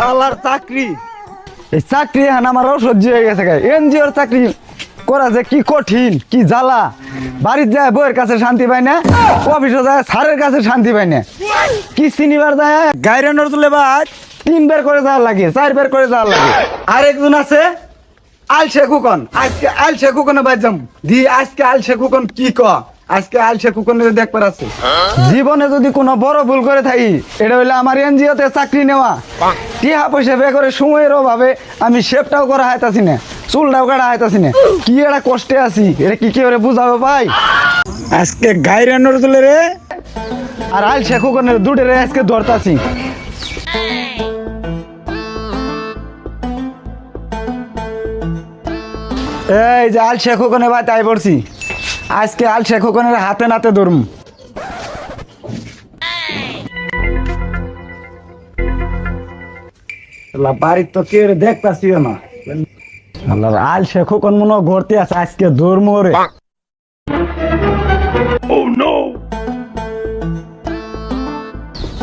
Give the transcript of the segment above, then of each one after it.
শালার চাকরি। এই চাকরি এখন আমার অসহ্য হয়ে গেছে এনজিওর চাকরি করা যে কি কঠিন কি জ্বালা। বাড়ির যায় বউয়ের কাছে শান্তি পাই না অফিসে যায় স্যারের কাছে শান্তি পাই না। কিস্তি নিবার যায় গাইরানোর তুলে বাদ তিন বের করে যাওয়ার লাগে চার বের করে যাওয়ার লাগে। আরেকজন আছে আল শেখুকন আজকে আল শেখুকনে বাজাম দি আজকে আল শেখুকন কি ক? আজকে আল শেখুকনে দেখবার আছে। জীবনে যদি কোনো বড় ভুল করে থাকি এটা হইলে আমার এনজিওতে চাকরি নেওয়া। টিহা পয়সা বে করে সময়ের অভাবে আমি শেপটাও করা হাইতাছি না চুলটাও কাটা হাইতাছি না। কি এটা কষ্টে আছি এটা কি কি করে বুঝাবে ভাই? আজকে গাইরানোর তুলে রে। আর আল শেখুকনের দুটে রে আজকে ধরতাছি। এই যে আল শেখ ওখানে ভাই তাই পড়ছি। আজকে আল শেখ ওখানে হাতে নাতে ধরুম। বাড়ির তো কে দেখতাছিও না। আল্লাহ আল শেখ মনে ঘুরতে আছে আজকে ধর্ম রে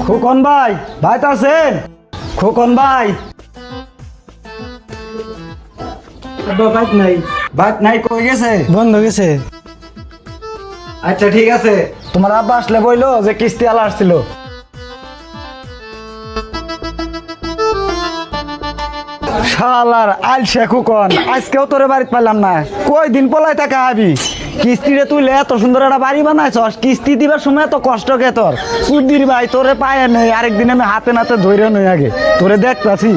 খোকন ভাই ভাই তো আছেন? খোকন ভাই। নাই। বাইক নাই কই গেছে? বন্ধ গেছে। আচ্ছা ঠিক আছে। তোমার আব্বা আসলে বইলো যে কিস্তি আলা আসছিল। শালার আইল শেখু কন আজকেও তোরে বাড়িতে পাইলাম না। কই দিন পলাই টাকা আবি? কিস্তিরে তুইলে এত সুন্দর একটা বাড়ি বানাইছস কিস্তি দিবার সময় এত কষ্ট কে তোর? সুদির ভাই তোরে পায়ে নেই আরেকদিন আমি হাতে নাতে ধরে নই আগে। তোরে দেখতাছি।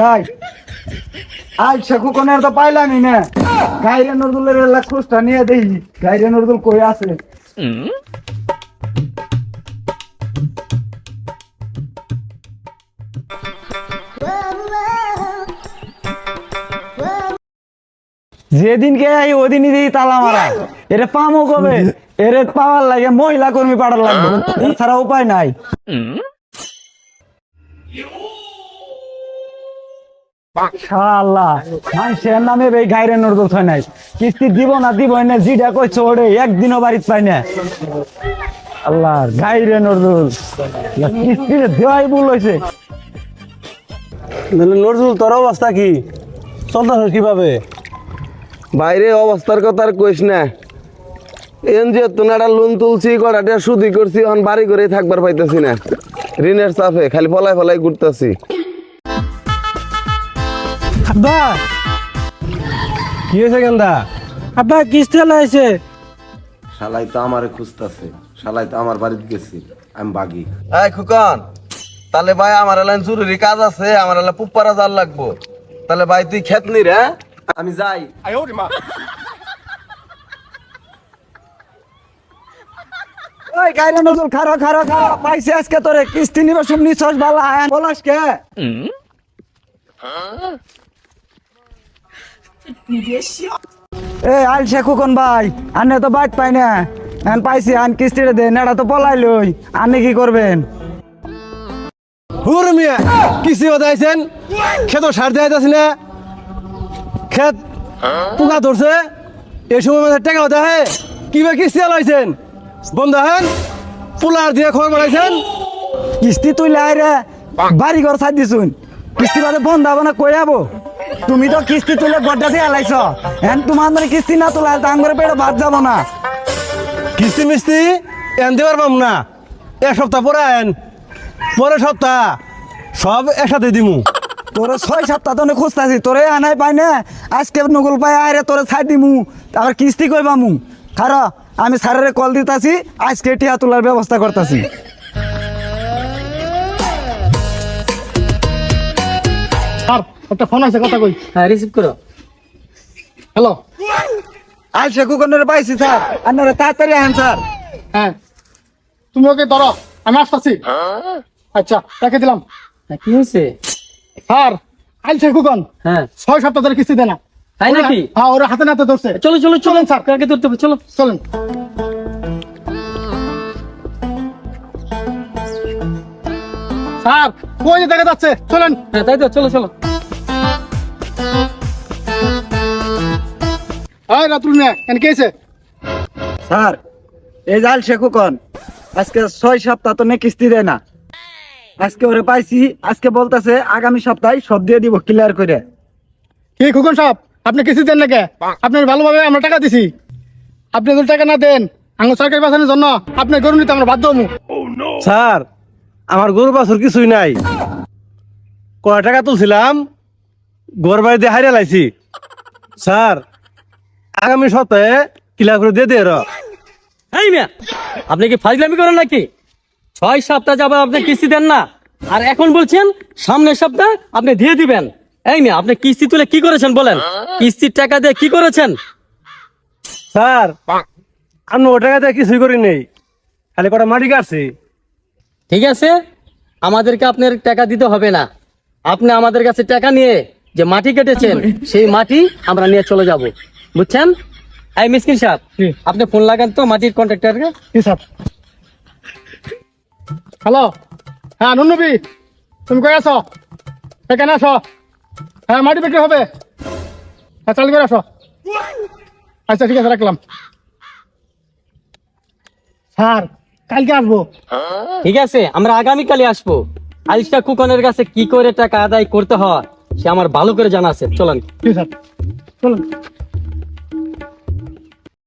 রাইট আজ শেখু কোনের তো পাইলামই না। গাইরে নরদুলের এলা খোঁজটা নিয়ে দেই গাইরে নরদুল কই আছে? যেদিনকে আই ওদিনই দিই তালা মারা, এরে পামো কবে? এরে পাওয়ার লাগে মহিলা কর্মী পাঠার লাগবে। এছাড়া উপায় নাই। শালা মানুষের নামে এই গাইরে নরদল থয় নাই। কিস্তি দিব না দিব না জিডা কই চড়ে একদিনও বাড়িতে পাই না। আল্লাহ গাইরে নরদল কিস্তি দেওয়াই ভুল হয়েছে নজরুল তোর অবস্থা কি? চলতেছ কীভাবে? বাইরে অবস্থার কথা আর কইস না। এনজিও তো একটা লোন তুলছি কটাটা সুদি করছি বাড়ি করে থাকবার পাইতেছি না। ঋণের চাপে খালি ফলাই ফলাই ঘুরতেছি। আব্বা। কি হয়েছে কেন্দা আব্বা কিস্তি লাইছে শালাই তো আমারে খুঁজতেছে শালাই তো আমার বাড়িতে গেছি আমি বাগি। এই খুকন তাহলে ভাই আমার এলাকায় জরুরি কাজ আছে আমার এলাকায় পুপ্পারা জাল লাগবো। তাহলে ভাই তুই খেত নি রে আমি যাই। ওই গাইরে নজর খারো খারো খারো পাইছে আজকে তোরে কিস্তি নিবে শুননি ছস বালা আয়ান। বলাস কে? এ আল শেখু কোন ভাই আনে তো বাইক পাই না। আন পাইছি আন কিস্তিটা দে নেড়া তো পলাই লই। আনে কি করবেন? হুর মিয়া কিস্তি বাদাইছেন? খেত সার দেয় না। খেত পোকা ধরছে। এই সময় মাঝে টাকা দেয় কীভাবে কিস্তি লাইছেন বন্ধ হেন পোলার দিয়ে খবর বানাইছেন? কিস্তি তুই লাই রে বাড়ি ঘর ছাড় দিছুন। কিস্তি বাদে বন্ধ হব না কই যাব তুমি তো কিস্তি তুলে গড্ডা দিয়ে এলাইছ। এন তোমার ধরে কিস্তি না তোলা দাম করে পেটে ভাত যাব না। কিস্তি মিস্তি এন দেবার পাম না। এক সপ্তাহ পরে আয়েন। পরের সপ্তাহ সব একসাথে দিমু। তোরে ছয় সপ্তাহ তো খুঁজতাছি তোরে আনাই পাই না। আজকে নগুল পাই আরে তোরে ছাড় দিমু। আবার কিস্তি কই পামু? খার আমি স্যারের কল দিতাছি আজকে টিয়া তোলার ব্যবস্থা করতাছি। স্যার একটা ফোন আছে কথা কই। হ্যাঁ রিসিভ করো। হ্যালো আল শেখু কন্যা পাইছি স্যার। আপনারা তাড়াতাড়ি আহেন স্যার। হ্যাঁ। তুমি ওকে ধরো আমি আসতেছি। আচ্ছা রেখে দিলাম। হ্যাঁ, কি হয়েছে? স্যার হ্যাঁ। ছয় সপ্তাহ ধরে কিস্তি দেয় না। তাই নাকি? হ্যাঁ ওরা হাতে নাতে ধরছে। চলো চলো চলো। চলেন স্যার। কাকে ধরতে হবে? চলো। চলেন। স্যার কই দেখা যাচ্ছে? চলেন। হ্যাঁ তাই তো চলো চলো। হ্যাঁ রাতুল মিয়া কেন কে আছে স্যার এই জাল শেখু কন আজকে ছয় সপ্তাহ তো নে কিস্তি দেয় না। আজকে ওরে পাইছি আজকে বলতেছে আগামী সপ্তাহে সব দিয়ে দিব ক্লিয়ার করে। কি খুকন সাহেব আপনি কিছু দেন নাকি? আপনার ভালোভাবে আমরা টাকা দিছি। আপনি যদি টাকা না দেন আঙ্গ সরকারি বাঁচানোর জন্য আপনি গরু নিতে আমরা বাধ্য হব। স্যার আমার গরু বাছুর কিছুই নাই। কয় টাকা তুলছিলাম ঘর বাড়িতে হারিয়ে লাইছি। স্যার আগামী সপ্তাহে কিলা করে দিয়ে দিয়ে এই মিয়া আপনি কি ফাজলামি করেন নাকি? ছয় সপ্তাহ যাবার আপনি কিস্তি দেন না। আর এখন বলছেন সামনের সপ্তাহ আপনি দিয়ে দিবেন। এই মিয়া আপনি কিস্তি তুলে কি করেছেন বলেন? কিস্তির টাকা দিয়ে কি করেছেন? স্যার আমি ও টাকা দিয়ে কিছুই করি নেই খালি কটা মাটি কাটছি। ঠিক আছে আমাদেরকে আপনার টাকা দিতে হবে না। আপনি আমাদের কাছে টাকা নিয়ে যে মাটি কেটেছেন সেই মাটি আমরা নিয়ে চলে যাব। বুঝছেন? এই মিসকিন সাহেব। আপনি ফোন লাগান তো মাটির কন্ট্রাক্টরকে স্যার। হ্যালো? হ্যাঁ নুনবি তুমি কই আছো? এখানে আসো হ্যাঁ মাটি বিক্রি হবে। হ্যাঁ চালু করে আসো। আচ্ছা ঠিক আছে রাখলাম। স্যার কালকে আসব। ঠিক আছে আমরা আগামীকালে আসব। আলিশা কুকনের কাছে কি করে টাকা আদায় করতে হয় সে আমার ভালো করে জানা আছে। চলেন। চলুন।